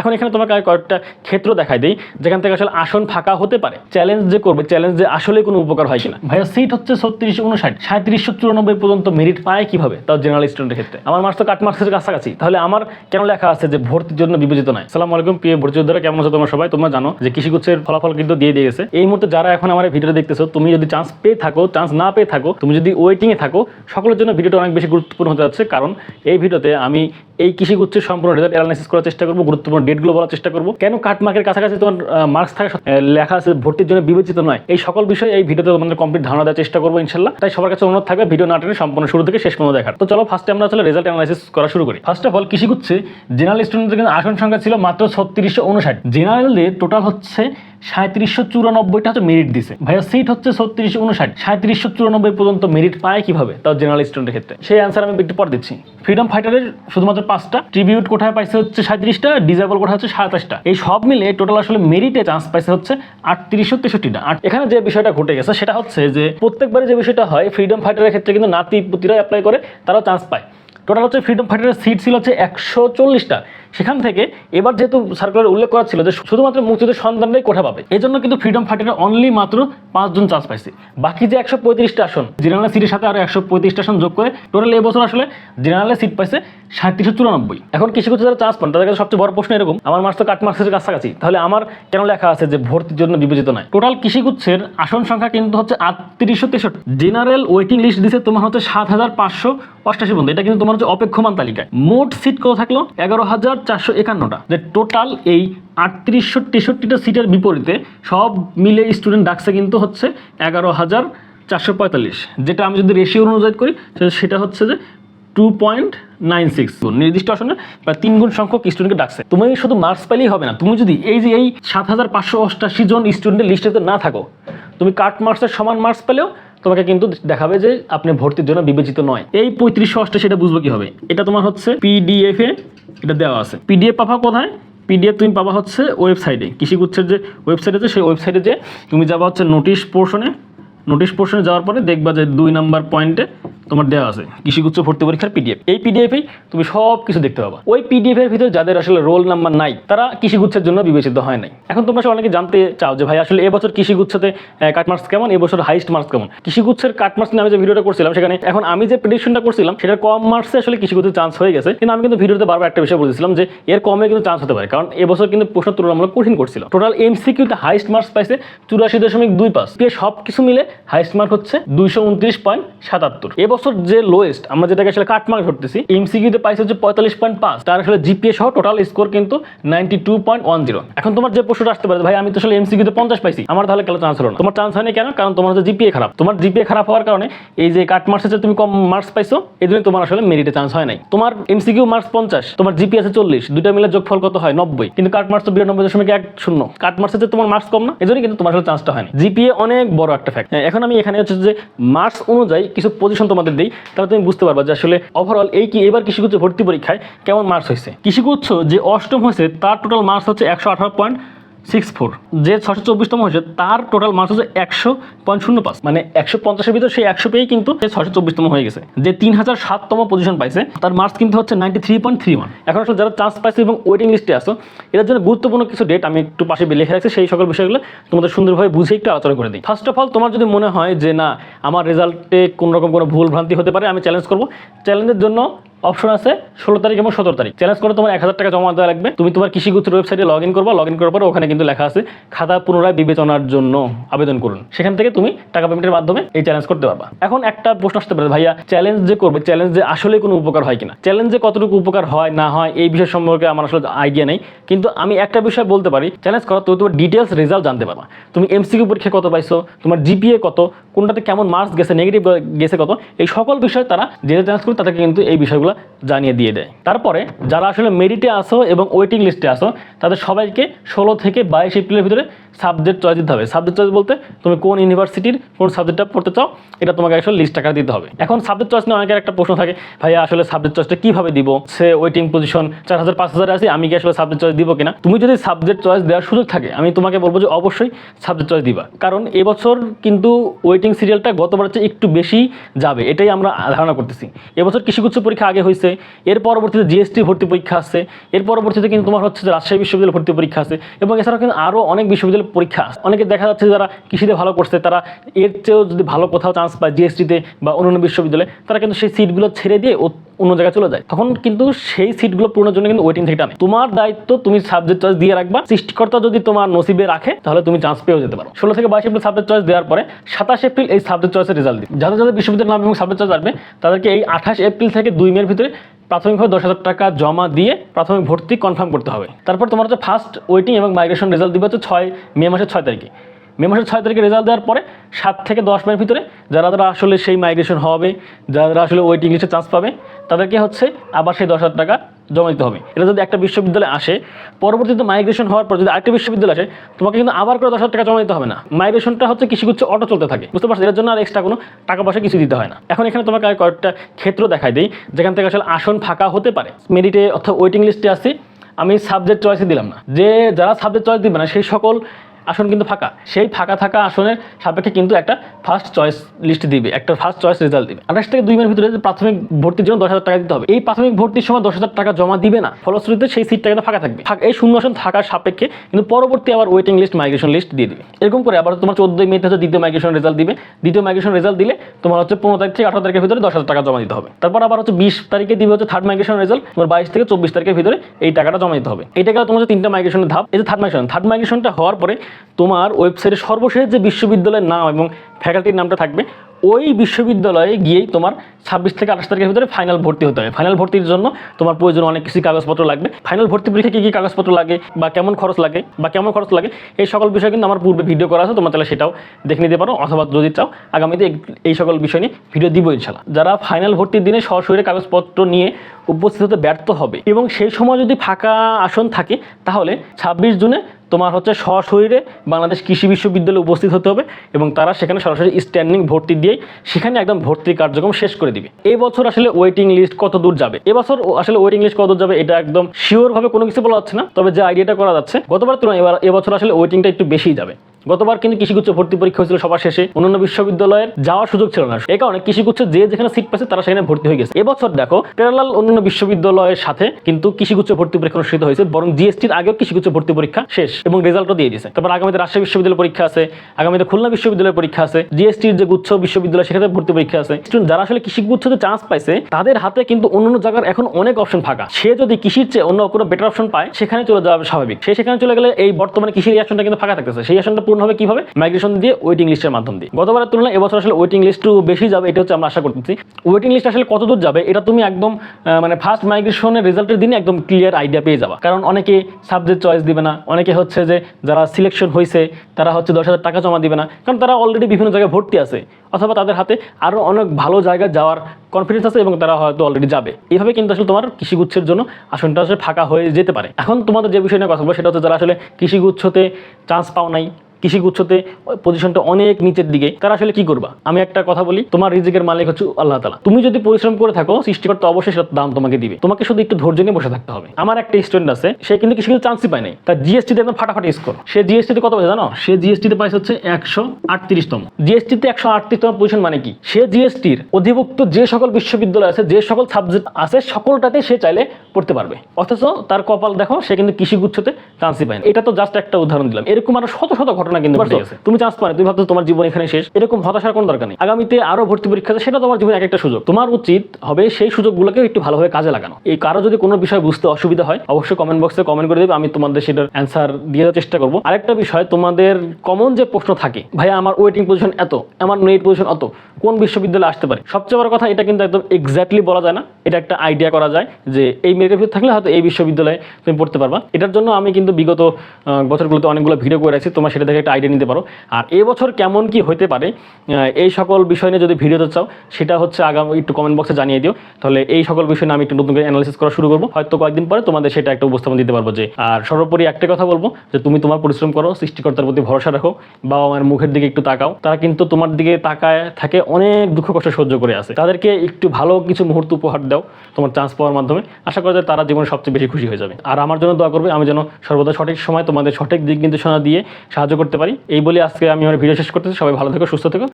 এখন এখানে তোমাকে আমি কয়েকটা ক্ষেত্র দেখাই দিই যেখান থেকে আসলে আসন ফাঁকা হতে পারে। চ্যালেঞ্জ যে করবে চ্যালেঞ্জ যে আসলে কোনো উপকার হয় কিনা। ভাইয়া সিট হচ্ছে ছত্রিশ উনষাট সাঁত্রিশশো চুরানব্বই পর্যন্ত মেরিট পায় কীভাবে? তাও জেনারেল স্টুডেন্টের ক্ষেত্রে। আমার মার্কস তো কাট মার্কসের কাছাকাছি। তাহলে আমার কেন লেখা আছে যে ভর্তির জন্য বিবেচিত নয়? সালাম আলাইকুম প্রিয় ভর্তি যোদ্ধারা কেমন আছো তোমরা সবাই? তোমরা জানো যে কৃষিগুচ্ছের ফলাফল কিন্তু দিয়ে দিয়েছে এই মুহূর্তে যারা এখন আমার ভিডিও দেখতেছো তুমি যদি চান্স পেয়ে থাকো চান্স না পেয়ে থাকো তুমি যদি ওয়েটিংয়ে থাকো সকলের জন্য ভিডিওটা অনেক বেশি গুরুত্বপূর্ণ হতে যাচ্ছে। কারণ এই ভিডিওতে আমি এই কৃষিগুচ্ছের সম্পূর্ণ রেজাল্ট অ্যানালাইসিস করার চেষ্টা করব গুরুত্বপূর্ণ ডেটগুলো বলার চেষ্টা করব। কেন কাট মার্কের কাছাকাছি তোমার মার্কস থাকা লেখা আছে ভর্তির জন্য বিবেচিত নয়। এই সকল বিষয়ে এই ভিডিওতে তোমাদের কমপ্লিট ধারণা দেওয়ার চেষ্টা করব ইনশাল্লাহ। তাই সবার কাছে অনুরোধ থাকবে ভিডিও নাটনে সম্পূর্ণ শুরু থেকে শেষ পর্যন্ত দেখার। তো চলো ফার্স্টে আমরা আসলে রেজাল্ট অ্যানালাইসিস করা শুরু করি। ফার্স্ট অফ অল কৃষি করছে জেনারেল স্টুডেন্টদের কিন্তু আসন সংখ্যা ছিল মাত্র ছত্রিশশো উনষাট। জেনারেলদের টোটাল হচ্ছে সাঁত্রিশশো চুরানব্বইটা হচ্ছে মেরিট দিছে। ভাইয়া সিট হচ্ছে ছত্রিশশো উনষাট সাঁত্রিশশো চুরানব্বই পর্যন্ত মেরিট পায় কীভাবে? তাও জেনারেল স্টুডেন্টের ক্ষেত্রে। সেই অ্যান্সার আমি একটু পর দিচ্ছি। ফ্রিডম ফাইটারের শুধুমাত্র পাঁচটা। ট্রিবিউট কোঠায় পাইছে হচ্ছে সাঁত্রিশটা ডিজেবল কোঠা হচ্ছে সাতাশটা। এই সব মিলে টোটাল আসলে মেরিটে চান্স পাইছে হচ্ছে আটত্রিশশো তেষট্টিটা। আর এখানে যে বিষয়টা ঘটে গেছে, সেটা হচ্ছে যে প্রত্যেকবারে যে বিষয়টা হয় ফ্রিডম ফাইটারের ক্ষেত্রে কিন্তু নাতি পুতিরা অ্যাপ্লাই করে, তারাও চান্স পায়। টোটাল হচ্ছে ফ্রিডম ফাইটারের সিট ছিল হচ্ছে একশো চল্লিশটা। সেখান থেকে এবার যেহেতু সার্কুলার উল্লেখ করা ছিল যে শুধুমাত্র মুক্তিযুদ্ধের সন্তানরাই কোঠা পাবে এই জন্য কিন্তু ফ্রিডম ফাইটারের অনলি মাত্র পাঁচজন চান্স পাইছে। বাকি যে একশো পঁয়ত্রিশটা আসন জেনারেল সিটের সাথে আরও একশো পঁয়ত্রিশটা আসন যোগ করে টোটাল এবছর আসলে জেনারেলের সিট পাইছে সাঁত্রিশশো চুরানব্বই। এখন কিছু কিছু যারা চান্স পান, তাদের কাছে সবচেয়ে বড় প্রশ্ন এরকম, আমার মার্কস তো কাট মার্কসের কাছাকাছি, তাহলে আমার কেন লেখা আছে যে ভর্তির জন্য বিবেচিত নয়? টোটাল কৃষিগুচ্ছের আসন সংখ্যা কিন্তু হচ্ছে আটত্রিশশো তেষট্টি। জেনারেল ওয়েটিং লিস্ট দিছে তোমার হচ্ছে সাত হাজার পাঁচশো অষ্টাশি পর্যন্ত এটা কিন্তু তোমার হচ্ছে অপেক্ষমান তালিকায়। মোট সিট কত থাকল? এগারো হাজার চারশো একান্নটা। যে টোটাল এই আটত্রিশশো তেষট্টিটা সিটের বিপরীতে সব মিলে স্টুডেন্ট ডাকছে কিন্তু হচ্ছে এগারো হাজার চারশো পঁয়তাল্লিশ। যেটা আমি যদি রেশিও অনুযায়ী করি সেটা হচ্ছে যে টু পয়েন্ট নাইন সিক্স নির্দিষ্ট আসনে প্রায় তিন গুণ সংখ্যক স্টুডেন্টকে ডাকছে। তুমি শুধু মার্কস পেলেই হবে না, তুমি যদি এই যে এই সাত হাজার পাঁচশো অষ্টাশি জন স্টুডেন্টের লিস্টে না থাকো, তুমি কাট মার্কসের সমান মার্কস পেলেও তোমাকে কিন্তু দেখাবে যে আপনি ভর্তির জন্য বিবেচিত নয়। এই পঁয়ত্রিশ অষ্টাশি সেটা বুঝব কি হবে এটা তোমার হচ্ছে পিডিএফ এ এটা দেওয়া আছে। পিডিএফ পাবা কোথায়? পিডিএফ তুমি পাবা হচ্ছে ওয়েবসাইটে। কৃষিগুচ্ছের যে ওয়েবসাইট আছে, সেই ওয়েবসাইটে যে তুমি যাবা হচ্ছে নোটিশ পোর্শনে নোটিশ পোর্শনে যাওয়ার পরে দেখবা যে দুই নাম্বার পয়েন্টে তোমার দেওয়া আছে। কৃষিগুচ্ছ ভর্তি পরীক্ষার পিডিএফ এই পিডিএফেই তুমি সব কিছু দেখতে পাবা। ওই পিডিএফ এর ভিতরে যাদের আসলে রোল নাম্বার নাই, তারা কৃষিগুচ্ছের জন্য বিবেচিত হয় নাই। এখন তোমরা সব অনেকে জানতে চাও যে, ভাই, আসলে এবছর কৃষিগুচ্ছতে কাট মার্কস কেমন? এবছর হাইস্ট মার্কস কেমন? কৃষিগুচ্ছের কাট মার্কস নিয়ে আমি যে ভিডিওটা করছিলাম, সেখানে এখন আমি যে প্রেডিকশনটা করছিলাম, সেটার কম মার্কসে আসলে কৃষিগুচ্ছের চান্স হয়ে গেছে। কিন্তু আমি কিন্তু ভিডিওতে বারবার একটা বিষয় বলেছিলাম যে, এর কমে কিন্তু চান্স হতে পারে। কারণ এবছর কিন্তু প্রশ্ন তুলনামূলক কঠিন করছিল। টোটাল এমসিকিউতে হাইস্ট মার্কস পাইছে চুরাশি দশমিক দুই পেয়ে সব কিছু মিলে হাইস্ট মার্ক হচ্ছে দুইশো উনত্রিশ পয়েন্ট সাতাত্তর। এবছর যে লোয়েস্ট আমরা যেটাকে আসলে কাট মার্ক ধরতেছি এমসিকিউতে পাইছে হচ্ছে পঁয়তাল্লিশ পয়েন্ট পাঁচ, তার আসলে জিপিএ সহ টোটাল স্কোর কিন্তু ninety two point one zero এখন তোমার যে প্রশ্নটা আসতে পারে, ভাই, আমি তো আসলে এমসিকিউতে পঞ্চাশ পাইছি, আমার তাহলে কেন চান্স হলো না? তোমার চান্স হয়নি কেন? কারণ তোমার হচ্ছে জিপিএ খারাপ। তোমার জিপিএ খারাপ হওয়ার কারণে এই যে কাট মার্কসে তুমি কম মার্কস পাইছো, এই জন্য তোমার আসলে মেরিটে চান্স হয় নাই। তোমার এমসিকিউ মার্কস পঞ্চাশ, তোমার জিপি আছে চল্লিশ, দুইটা মিলে যোগফল কত হয়? নব্বই। কিন্তু কাট মার্কস তো বিরানব্বই দশমিক এক শূন্য। কাট মার্কসে যে তোমার মার্কস কম না, এই জন্য কিন্তু তোমার আসলে চান্সটা হয়নি। জিপিএ অনেক বড় একটা ফ্যাক্ট এখন আমি এখানে হচ্ছে যে মার্কস অনুযায়ী কিছু পজিশন তোমাদের দিই, তাহলে তুমি বুঝতে পারবা যে আসলে ওভারঅল এই কি এবার কৃষিগুচ্ছ ভর্তি পরীক্ষায় কেমন মার্কস হয়েছে। কৃষিগুচ্ছ যে অষ্টম হয়েছে, তার টোটাল মার্কস হচ্ছে একশো আঠারো পয়েন্ট সিক্স ফোর। যে ছশো চব্বিশতম হয়েছে, তার টোটাল মার্কস হচ্ছে একশো পয়েন্ট শূন্য পাঁচ মানে একশো পঞ্চাশের ভিতরে সেই একশো পেয়েই কিন্তু সে ছশো চব্বিশতম হয়ে গেছে। যে তিন হাজার সাততম পজিশন পাইছে, তার মার্কস কিন্তু হচ্ছে ninety three point three one এখন আসলে যারা চান্স পাইছে এবং ওয়েটিং লিস্টে আসো এটার জন্য গুরুত্বপূর্ণ কিছু ডেট আমি একটু পাশে লিখে রাখছি, সেই সকল বিষয়গুলো তোমাদের সুন্দরভাবে বুঝে একটু আলোচনা করে দিই। ফার্স্ট অফ অল তোমার যদি মনে হয় যে না, আমার রেজাল্টে কোনোরকম কোনো ভুল ভ্রান্তি হতে পারে, আমি চ্যালেঞ্জ করব। চ্যালেঞ্জের জন্য অপশন আছে, ষোলো তারিখ এবং সতেরো তারিখ। চ্যালেঞ্জ করে তোমার এক হাজার টাকা জমা দেওয়া লাগবে। তুমি তোমার কৃষিগুচ্ছের ওয়েবসাইটে লগ ইন করবা লগ ইন করার পরে ওখানে কিন্তু লেখা আছে, খাতা পুনরায় বিবেচনার জন্য আবেদন করুন। সেখান থেকে তুমি টাকা পেমেন্টের মাধ্যমে এই চ্যালেঞ্জ করতে পারবা। এখন একটা প্রশ্ন আসতে পারে, ভাইয়া চ্যালেঞ্জ যে করবে চ্যালেঞ্জ যে আসলে কোনো উপকার হয় কিনা? চ্যালেঞ্জে কতটুকু উপকার হয়, না হয়, এই বিষয় সম্পর্কে আমার আসলে আইডিয়া নেই। কিন্তু আমি একটা বিষয় বলতে পারি চ্যালেঞ্জ করা তুমি তোমার ডিটেলস রেজাল্ট জানতে পারবা। তুমি এমসিকিউ পরীক্ষা কত পাইছো, তোমার জিপিএ কত, কোনটাতে কেমন মার্কস গেছে নেগেটিভ গেছে কত, এই সকল বিষয় তারা যেটা চ্যালেঞ্জ করে তাদেরকে কিন্তু এই বিষয়গুলো জানিয়ে দিয়ে দেয়। তারপরে যারা আসলে মেরিটে আসো এবং ওয়েটিং লিস্টে আসো তাদের সবাইকে ষোলো থেকে বাইশ এপ্রিলের ভিতরে সাবজেক্ট চয়েস দিতে হবে। সাবজেক্ট চয়েস বলতে তুমি কোন ইউনিভার্সিটির কোন সাবজেক্টটা পড়তে চাও, এটা তোমাকে আসলে লিস্ট টাকা দিতে হবে। এখন সাবজেক্ট চয়েস নিয়ে অনেকের একটা প্রশ্ন থাকে, ভাইয়া, আসলে সাবজেক্ট চয়েসটা কীভাবে দিব? সে ওয়েটিং পজিশন চার হাজার, পাঁচ হাজার আছে, আমি কি আসলে সাবজেক্ট চয়েস দিব কিনা? তুমি যদি সাবজেক্ট চয়েস দেওয়ার সুযোগ থাকে, আমি তোমাকে বলব যে অবশ্যই সাবজেক্ট চয়েস দিবা। কারণ এবছর কিন্তু ওয়েটিং সিরিয়ালটা গতবার হচ্ছে একটু বেশি যাবে, এটাই আমরা ধারণা করতেছি। এবছর কৃষিগুচ্ছ পরীক্ষা আগে আগে হয়েছে এর পরবর্তীতে জিএসটি ভর্তি পরীক্ষা আছে। এর পরবর্তীতে কিন্তু তোমার হচ্ছে যে রাজশাহী বিশ্ববিদ্যালয় ভর্তি পরীক্ষা আছে। এবং এছাড়াও কিন্তু আরও অনেক বিশ্ববিদ্যালয় পরীক্ষা আছে। অনেকে দেখা যাচ্ছে যারা কৃষিতে ভালো করছে, তারা এর চেয়েও যদি ভালো কোথাও চান্স পায় জিএসটিতে বা অন্যান্য বিশ্ববিদ্যালয়ে, তারা কিন্তু সেই সিটগুলো ছেড়ে দিয়ে অন্য জায়গায় চলে যায়। তখন কিন্তু সেই সিটগুলো পূরণের জন্য কিন্তু ওয়েটিং থেকে টানে তোমার দায়িত্ব তুমি সাবজেক্ট চয়েস দিয়ে রাখবা। সৃষ্টিকর্তা যদি তোমার নসিবে রাখে, তাহলে তুমি চান্স পেয়েও যেতে পারো। ষোলো থেকে বাইশ এপ্রিল সাবজেক্ট চয়েস দেওয়ার পরে সাতাশ এপ্রিল এই সাবজেক্ট চয়েসের রেজাল্ট দিবে। যাদের যাদের বিশ্ববিদ্যালয়ের নাম এবং সাবজেক্ট চয়েস আসবে, তাদেরকে এই আঠাশ এপ্রিল থেকে দুই মের ভিতরে প্রাথমিকভাবে দশ হাজার টাকা জমা দিয়ে প্রাথমিক ভর্তি কনফার্ম করতে হবে। তারপর তোমার হচ্ছে ফার্স্ট ওয়েটিং এবং মাইগ্রেশন রেজাল্ট দিবে হচ্ছে ছয়, মে মাসের ছয় তারিখে। মে মাসের ছয় তারিখে রেজাল্ট দেওয়ার পরে সাত থেকে দশ মাসের ভিতরে যারা যারা আসলে সেই মাইগ্রেশন হবে, যারা আসলে ওয়েটিং লিস্টে চান্স পাবে তাদেরকে হচ্ছে আবার সেই দশ হাজার টাকা জমা দিতে হবে। এটা যদি একটা বিশ্ববিদ্যালয়ে আসে, পরবর্তীতে মাইগ্রেশন হওয়ার পর যদি আরেকটা বিশ্ববিদ্যালয় আসে, তোমাকে কিন্তু আবার করে দশ হাজার টাকা জমা দিতে হবে না। মাইগ্রেশনটা হচ্ছে কৃষিগুচ্ছ অটো চলতে থাকে। বুঝতে পারছ এর জন্য আর এক্সট্রা কোনো টাকা পয়সা কিছু দিতে হয় না। এখন এখানে তোমাকে আর কয়েকটা ক্ষেত্র দেখাই দিই, যেখান থেকে আসলে আসন ফাঁকা হতে পারে। মেরিটে অর্থাৎ ওয়েটিং লিস্টে আসি আমি সাবজেক্ট চয়েসে দিলাম না। যে যারা সাবজেক্ট চয়েস দিবে না, সেই সকল আসন কিন্তু ফাঁকা। সেই ফাঁকা থাকা আসনের সাপেক্ষে কিন্তু একটা ফার্স্ট চয়েস লিস্ট দিবে, একটা ফার্স্ট চয়েস রেজাল্ট দিবে। আঠাশ থেকে দুই মাসের ভিতরে প্রাথমিক ভর্তির জন্য দশ হাজার টাকা দিতে হবে, এই প্রাথমিক ভর্তির সময় দশ হাজার টাকা জমা দিবে না। ফলশ্রুতিতে সেই সিটটা কিন্তু ফাঁকা থাকবে। এই শূন্য আসন থাকার সাপেক্ষে কিন্তু পরবর্তী আবার ওয়েটিং লিস্ট মাইগ্রেশন লিস্ট দিয়ে দিবে। এরকম করে আবার তোমার চোদ্দই মেতে হচ্ছে দ্বিতীয় মাইগ্রেশন রেজাল্ট দিবে। দ্বিতীয় মাইগ্রেশন রেজাল্ট দিলে তোমার হচ্ছে পনেরো তারিখ থেকে আঠারো তারিখের ভিতরে দশ হাজার টাকা জমা দিতে হবে। তারপর আবার হচ্ছে বিশ তারিখে দিবে হচ্ছে থার্ড মাইগ্রেশন রেজাল্ট তোমার বাইশ থেকে চব্বিশ তারিখের ভিতরে এই টাকাটা জমা দিতে হবে। এই টাকা তোমার হচ্ছে তিনটা মাইগ্রেশনের ধাপ। এই যে থার্ড মাইগ্রেশন থার্ড মাইগ্রেশনটা হওয়ার পরে তোমার ওয়েবসাইটে সর্বশেষ যে বিশ্ববিদ্যালয়ের নাম এবং ফ্যাকাল্টির নামটা থাকবে। ওই বিশ্ববিদ্যালয়ে গিয়েই তোমার ছাব্বিশ থেকে আঠাশ তারিখের ভিতরে ফাইনাল ভর্তি হতে হবে। ফাইনাল ভর্তির জন্য তোমার প্রয়োজন অনেক কিছু কাগজপত্র লাগবে। ফাইনাল ভর্তি পরীক্ষা কী কী কাগজপত্র লাগে বা কেমন খরচ লাগে বা কেমন খরচ লাগে, এই সকল বিষয় কিন্তু আমার পূর্বে ভিডিও করা আছে, তোমরা তাহলে সেটাও দেখে নিতে পারো। অথবা যদি চাও, আগামীতে এই- সকল বিষয় নিয়ে ভিডিও দিব ইনশাল্লাহ যারা ফাইনাল ভর্তির দিনে সরাসরি কাগজপত্র নিয়ে উপস্থিত হতে ব্যর্থ হবে এবং সেই সময় যদি ফাঁকা আসন থাকে, তাহলে ছাব্বিশ জুনে তোমার হচ্ছে সশরীরে বাংলাদেশ কৃষি বিশ্ববিদ্যালয়ে উপস্থিত হতে হবে এবং তারা সেখানে সরাসরি স্ট্যান্ডিং ভর্তি দিয়ে সেখানে একদম ভর্তি কার্যক্রম শেষ করে দিবে। এই বছর আসলে ওয়েটিং লিস্ট কত দূর যাবে? এবছর আসলে ওয়েটিং লিস্ট কত দূর যাবে এটা একদম শিওর ভাবে কোনো কিছু বলা যাচ্ছে না, তবে যে আইডিয়াটা করা যাচ্ছে গতবার তুলনায় এবার এবছর আসলে ওয়েটিংটা একটু বেশি যাবে। গতবার কিন্তু কৃষিগুচ্ছ ভর্তি পরীক্ষা হয়েছিল সবার শেষে। অন্যান্য বিশ্ববিদ্যালয়ের যাওয়ার সুযোগ ছিল না। এই কারণে কৃষিগুচ্ছ যে যেখানে সিট পাচ্ছে তারা সেখানে ভর্তি হয়ে গেছে। এবছর দেখো প্যারালাল অন্যান্য বিশ্ববিদ্যালয়ের সাথে কিন্তু কৃষিগুচ্ছ ভর্তি পরীক্ষা অনুষ্ঠিত হয়েছে, বরং জিএসটির আগেও কৃষিগুচ্ছ ভর্তি পরীক্ষা শেষ এবং রেজাল্টও দিয়ে দিয়েছে। তারপর আগামীতে রাজশাহী বিশ্ববিদ্যালয় পরীক্ষা আছে, আগামীতে খুলনা বিশ্ববিদ্যালয়ের পরীক্ষা আছে, জিএসটির যে গুচ্ছ বিশ্ববিদ্যালয় সেখানে ভর্তি পরীক্ষা আছে। যারা আসলে কৃষিগুচ্ছতে চান্স পাইছে, তাদের হাতে কিন্তু অন্যান্য জায়গার এখন অনেক অপশন ফাঁকা। সে যদি কৃষির চেয়ে অন্য কোনো বেটার অপশন পায়, সেখানে চলে যাওয়া স্বাভাবিক। সে সেখানে চলে গেলে এই বর্তমানে কৃষির আসনটা কিন্তু ফাঁকা থাকতেছে। সেই আসনটা পূর্ণ হবে কীভাবে? মাইগ্রেশন দিয়ে ওয়েটিং লিস্টের মাধ্যম দিয়ে। গতবারের তুলনায় এবছর আসলে ওয়েটিং লিস্ট একটু বেশি যাবে, এটা হচ্ছে আমরা আশা করতেছি। ওয়েটিং লিস্ট আসলে কত দূর যাবে, এটা তুমি একদম মানে ফার্স্ট মাইগ্রেশনের রেজাল্টের দিনে একদম ক্লিয়ার আইডিয়া পেয়ে যাবা। কারণ অনেকে সাবজেক্ট চয়েস দিবে না, অনেকে হচ্ছে যে যারা সিলেকশন হয়েছে তারা হচ্ছে দশ হাজার টাকা জমা দিবে না। কারণ তারা অলরেডি বিভিন্ন জায়গায় ভর্তি আছে। অথবা তাদের হাতে আরও অনেক ভালো জায়গা যাওয়ার কনফিডেন্স আছে এবং তারা হয়তো অলরেডি যাবে। এইভাবে কিন্তু আসলে তোমার কৃষিগুচ্ছের জন্য আসনটা আসলে ফাঁকা হয়ে যেতে পারে। এখন তোমাদের যে বিষয় নিয়ে কথা বলব, সেটা হচ্ছে যারা আসলে কৃষিগুচ্ছতে চান্স পাও নাই, কৃষিগুচ্ছতে পজিশনটা অনেক নিচের দিকে, তারা আসলে কি করবা? আমি একটা কথা বলি, তোমার রিজিকের মালিক হচ্ছে আল্লাহ তালা তুমি যদি পরিশ্রম করে থাকো, সৃষ্টিকর্তা অবশ্যই দাম তোমাকে দিবে। তোমাকে শুধু একটু ধৈর্য নিয়ে বসে থাকতে হবে। আমার একটা স্টুডেন্ট আছে, সে কিন্তু কৃষি চান্সই পায় নাই। তার জিএসটিতে একদম ফাটাফাটি স্কোর সে জিএসটিতে কত পাইছে জানো? সে জিএসটিতে পাইছে হচ্ছে একশো আটত্রিশতম। জিএসটিতে একশো আটত্রিশ আটত্রিশতম পজিশন মানে কি? সে জিএসটির অধিভুক্ত যে সকল বিশ্ববিদ্যালয় আছে যে সকল সাবজেক্ট আছে সকলটাতে সে চাইলে পড়তে পারবে। অথচ তার কপাল দেখো সে কিন্তু কৃষিগুচ্ছতে চান্সই পায় এটা তো জাস্ট একটা উদাহরণ দিলাম। এরকম আরও শত শত ঘটনা কিন্তু তুমি চান্স পাবে তুমি ভাবছ তোমার জীবন এখানে শেষ। এরকম হতাশার কোনো দরকার নেই। আগামীতে আরও ভর্তি পরীক্ষা আছে সেটা তোমার জীবনে এক একটা সুযোগ। তোমার উচিত হবে সেই সুযোগগুলোকে একটু ভালোভাবে কাজে লাগানো। এই কারও যদি কোনো বিষয় বুঝতে অসুবিধা হয় অবশ্যই কমেন্ট বক্সে কমেন্ট করে দেবে। আমি তোমাদের সেটার অ্যান্সার দিয়ে দেওয়ার চেষ্টা করব। আরেকটা বিষয় তোমাদের কমন যে প্রশ্ন থাকে ভাইয়া আমার ওয়েটিং পজিশন এত আমার নেট পজিশন অত? কোন বিশ্ববিদ্যালয়ে আসতে পারে? সবচেয়ে বড় কথা, এটা কিন্তু একদম এক্স্যাক্টলি বলা যায় না। এটা একটা আইডিয়া করা যায় যে এই মেরিটের ভিতরে থাকলে হয়তো এই বিশ্ববিদ্যালয়ে তুমি পড়তে পারবা। এটার জন্য আমি কিন্তু বিগত বছরগুলোতে অনেকগুলো ভিডিও করে রাখছি। তোমরা সেটা থেকে একটা আইডিয়া নিতে পারো। আর এবছর কেমন কি হতে পারে এই সকল বিষয় নিয়ে যদি ভিডিওতে চাও, সেটা হচ্ছে আগামী, একটু কমেন্ট বক্সে জানিয়ে দিও। তাহলে এই সকল বিষয় নিয়ে আমি একটু নতুন করে অ্যানালিসিস করা শুরু করব। হয়তো কয়েকদিন পরে তোমাদের সেটা একটা উপস্থাপন দিতে পারব যে, আর সর্বোপরি একটা কথা বলব যে, তুমি তোমার পরিশ্রম করো, সৃষ্টিকর্তার প্রতি ভরসা রাখো। বাবা মায়ের মুখের দিকে একটু তাকাও। তারা কিন্তু তোমার দিকে তাকায় থাকে, অনেক দুঃখ কষ্ট সহ্য করে আছে। তাদেরকে একটু ভালো কিছু মুহূর্ত উপহার দাও তোমার চান্স পাওয়ার মাধ্যমে। আশা করা যায় তারা জীবনে সবচেয়ে বেশি খুশি হয়ে যাবে। আর আমার জন্য দোয়া করবে, আমি যেন সর্বদা সঠিক সময় তোমাদের সঠিক দিক নির্দেশনা দিয়ে সাহায্য করতে পারি। এই বলে আজকে আমি আমার ভিডিও শেষ করতেছি। সবাই ভালো থেকো, সুস্থ থেকো।